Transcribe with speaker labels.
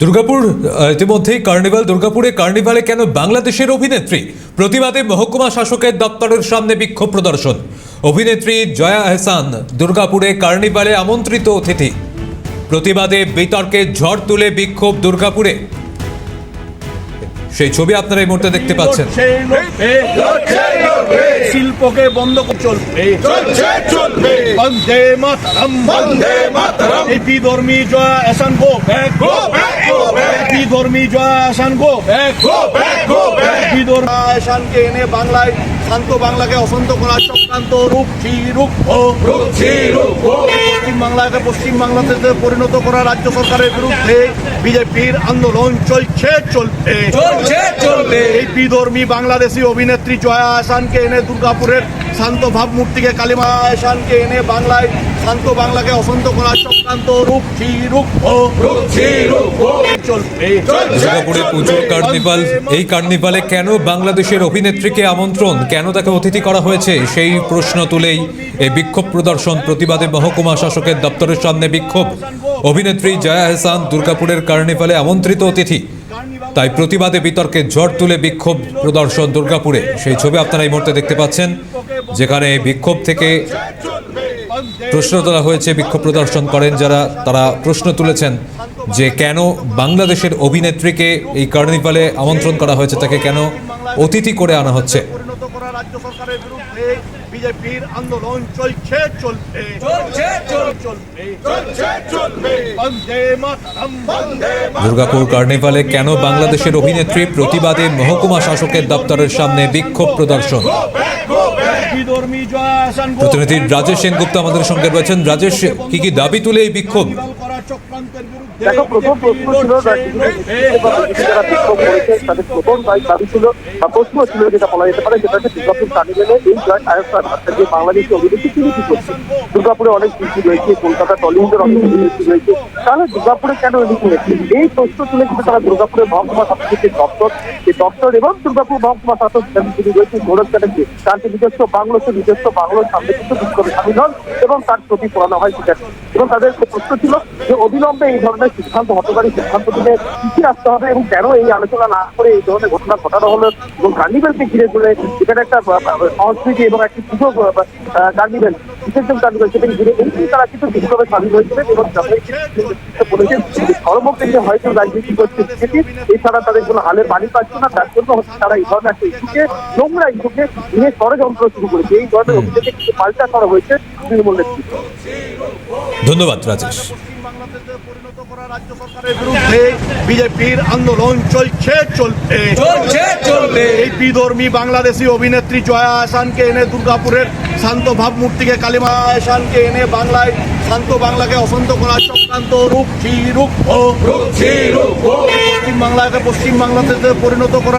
Speaker 1: দুর্গাপুর ইতিমধ্যেই কার্নিভাল, দুর্গাপুরে কার্নিভালে কেন বাংলাদেশের অভিনেত্রী প্রতিবাদে মহকুমা শাসকের দপ্তরের সামনে বিক্ষোভ প্রদর্শন? অভিনেত্রী জয়া আহসান দুর্গাপুরে কার্নিভালে আমন্ত্রিত অতিথি। প্রতিবাদে বিতর্কে ঝড় তুলে বিক্ষোভ দুর্গাপুরে। সেই ছবি আপনারা এই মুহূর্তে দেখতে পাচ্ছেন।
Speaker 2: শিল্পকে বন্ধ করে চলবে।
Speaker 3: চলবে।
Speaker 2: বন্দে মাতরম।
Speaker 3: বন্দে মাতরম।
Speaker 2: ধর্মী জয়া Ehsan go back
Speaker 3: back, go back.
Speaker 2: ধর্মী জয়া এসান গো ব্যাক
Speaker 3: back.
Speaker 2: বিধর্মী এসানকে এনে বাংলায় শান্ত বাংলাকে অশান্ত করার চক্রান্ত রূপ রূপ ও
Speaker 3: রুক্ষ
Speaker 2: পশ্চিম বাংলাকে পশ্চিম বাংলাদেশে পরিণত করা রাজ্য সরকারের বিরুদ্ধে বিজেপির আন্দোলন চলছে চলবে
Speaker 3: চলছে চলবে
Speaker 2: এই বিধর্মী বাংলাদেশি অভিনেত্রী জয়া আসানকে এনে দুর্গাপুরের শান্ত ভাবমূর্তিকে কালিমা আহসানকে এনে বাংলায় শান্ত বাংলাকে অসন্ত করার চক্রান্ত। রূপ
Speaker 3: রুচি রূপ
Speaker 1: দুর্গাপুরে পুজোর কার্নিভাল। এই কার্নিভালে কেন বাংলাদেশের অভিনেত্রীকে আমন্ত্রণ? কেন তাকে অতিথি করা হয়েছে? সেই প্রশ্ন তুলেই এই বিক্ষোভ প্রদর্শন প্রতিবাদে মহকুমা শাসকের দপ্তরের সামনে বিক্ষোভ। অভিনেত্রী জয়া এহসান দুর্গাপুরের কার্নিভালে আমন্ত্রিত অতিথি। তাই প্রতিবাদে বিতর্কে ঝড় তুলে বিক্ষোভ প্রদর্শন দুর্গাপুরে। সেই ছবি আপনারা এই মুহূর্তে দেখতে পাচ্ছেন, যেখানে বিক্ষোভ থেকে প্রশ্ন তোলা হয়েছে, বিক্ষোভ প্রদর্শন করেন যারা, তারা প্রশ্ন তুলেছেন যে কেন বাংলাদেশের অভিনেত্রীকে এই কার্নিভালে আমন্ত্রণ করা হয়েছে, তাকে কেন অতিথি করে আনা হচ্ছে?
Speaker 2: বিজেপির আন্দোলন চলছে চলবে।
Speaker 3: চলছে
Speaker 2: চলবে।
Speaker 3: চলছে চলবে।
Speaker 2: বন্দে মাতরম
Speaker 3: বন্দে
Speaker 1: দুর্গাপুর কার্নিভালে কেন বাংলাদেশের অভিনেত্রী প্রতিবাদে মহকুমা শাসকের দপ্তরের সামনে বিক্ষোভ প্রদর্শন? প্রতিনিধি রাজেশ সেনগুপ্ত আমাদের সঙ্গে রয়েছেন। রাজেশ কি কি দাবি তুলে এই বিক্ষোভ?
Speaker 4: দেখো প্রথম প্রশ্ন ছিল রাজনীতিবিদ যারা বিক্ষোভ করেছে তাদের প্রথম দায়ী দাবি ছিল। বা প্রশ্ন ছিল যেটা বলা যেতে পারে সেটা হচ্ছে দুর্গাপুর এই তিনি কি করছে অনেক শিল্পী রয়েছে কলকাতা টলিউডের অনেক অভিনেত্রী রয়েছে। তাহলে দুর্গাপুরে কেন এটি করেছে এই প্রশ্ন তুলে কিন্তু তারা দুর্গাপুরের মহকুমা শাসকের যে দপ্তর এই দপ্তর এবং দুর্গাপুর মহকুমা শাসক যিনি রয়েছেন গৌরব চ্যাটার্জি তার যে নিজস্ব বাংলো সে নিজস্ব বাংলোর সামনে কিন্তু বিক্ষোভে সামিল হন এবং তার ছবি পড়ানো হয় সেটা এবং তাদের প্রশ্ন ছিল যে অবিলম্বে এই ধরনের সিদ্ধান্ত হতকারী সিদ্ধান্ত দিলে পিছিয়ে আসতে হবে এবং কেন এই আলোচনা না করে এই ধরনের ঘটনা ঘটানো হলো এবং কার্নিভেলকে ঘিরে ধরে যেখানে একটা সংস্কৃতি এবং একটি পুজো কার্নিভেল বিসর্জন কার্নিভেল সেটাকে ঘিরে এই তারা কিন্তু বিক্ষোভে সামিল হয়েছিলেন এবং বলেছেন সর্বক্ষেত্রে হয়তো রাজনীতি করছে বিজেপি এছাড়া তাদের কোনো হালের বাড়ি পাচ্ছে না তার জন্য হচ্ছে তারা এই ধরনের একটা ইস্যুকে নোংরা ইস্যুকে নিয়ে ষড়যন্ত্র শুরু করেছে। এই ধরনের অভিযোগে কিন্তু পাল্টা করা হয়েছে তৃণমূল নেতৃত্ব।
Speaker 1: ধন্যবাদ রাজেশ।
Speaker 2: করা রাজ্য সরকারের বিরুদ্ধে বিজেপির আন্দোলন চলছে চলবে
Speaker 3: চলছে চলবে
Speaker 2: এই বিধর্মী বাংলাদেশি অভিনেত্রী জয়া আহসানকে এনে দুর্গাপুরের শান্ত ভাবমূর্তিকে কালিমা আহসানকে এনে বাংলায় শান্ত বাংলাকে করার চক্রান্ত রূপ
Speaker 3: রূপ
Speaker 2: পশ্চিম বাংলাকে পশ্চিম বাংলাদেশে পরিণত করা